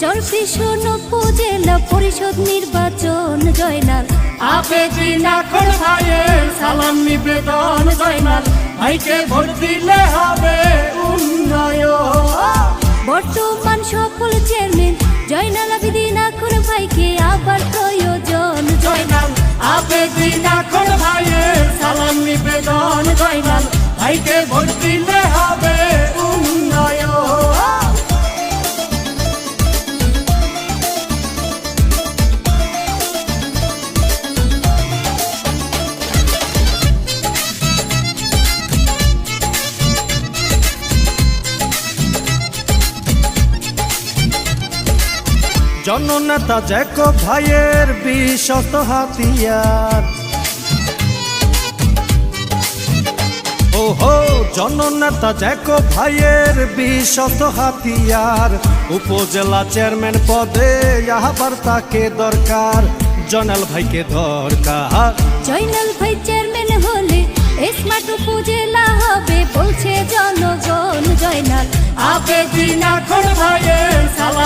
চরফিশন উপজেলা পরিষদ নির্বাচন জয়নাল। আবেদিন এখন ভাইয়ের সালাম নিবেদন জয়নাল। ভাইকে ভোট দিলে হবে উন্নয়ন। বর্তমান সফল চেয়ারম্যান জয়নাল আবিদিন এখন ভাইকে আবার প্রয়োজন জয়নাল আবেদিন এখন ভাইয়ের সালাম নিবেদন জয়নাল। ভাইকে ভোট দিলে জননেতা জ্যাকব ভাইয়ের বিশ্বস্ত হাতিয়ার। ওহো জননেতা জ্যাকব ভাইয়ের বিশ্বস্ত হাতিয়ার। উপজেলা চেয়ারম্যান পদে আবার তাকে দরকার জনাল ভাইকে দরকার। জয়নাল ভাই চেয়ারম্যান হলে স্মার্ট উপজেলা হবে বলছে জনগণ জয়নাল। আবেদিন এখন ভাইয়ের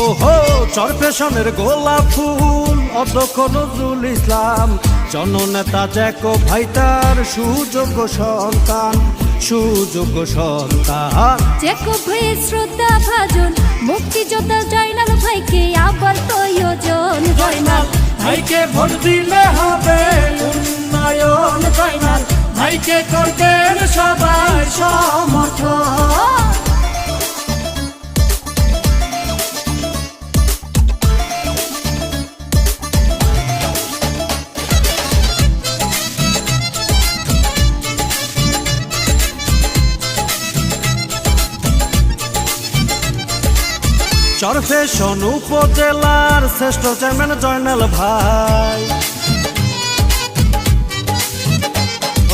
ওহো চরফেশনের গোলাপ ফুল অধ্যক্ষ নজরুল ইসলাম। জননেতা জ্যাকো ভাই তার সুযোগ্য সন্তান সুযোগ্য সন্তান। জেকব ভাইয়ের শ্রদ্ধা ভাজন মুক্তিযোদ্ধা জয়নাল ভাইকে আবার প্রয়োজন। জয়নাল ভাইকে ভোট দিলে হবে উন্নয়ন জয়নাল ভাইকে করবেন সবাই সমর্থন। চরফেশন উপজেলার শ্রেষ্ঠ চেয়ারম্যান জয়নাল ভাই।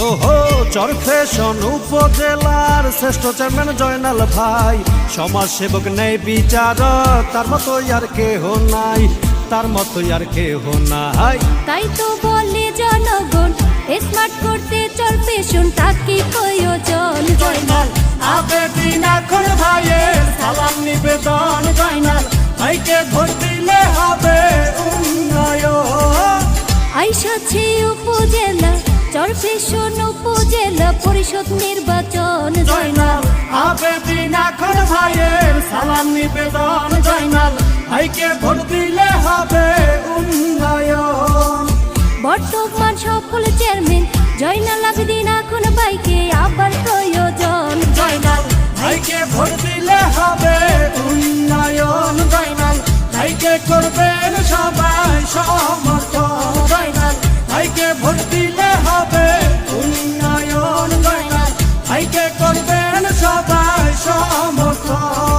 ওহো চরফেশন উপজেলার শ্রেষ্ঠ চেয়ারম্যান জয়নাল ভাই। সমাজ সেবক নেই বিচারক তার মতো আর কেহ নাই, তার মতো আর কেহ নাই। তাই তো বলে জনগণ স্মার্ট ভোট দিলে হবে উন্নয়ন। আইসাছে উপজেলা চরফেশন উপজেলা পরিষদ নির্বাচন জয়নাল। আবেদিন এখন ভাইয়ের সালাম নিবেদন জয়নাল। ভাইকে ভোট দিলে হবে উন্নয়ন। বর্তমান সফল চেয়ারম্যান জয়নাল আবেদিন এখন ভাইকে আবার করেন সবাই সমর্থন।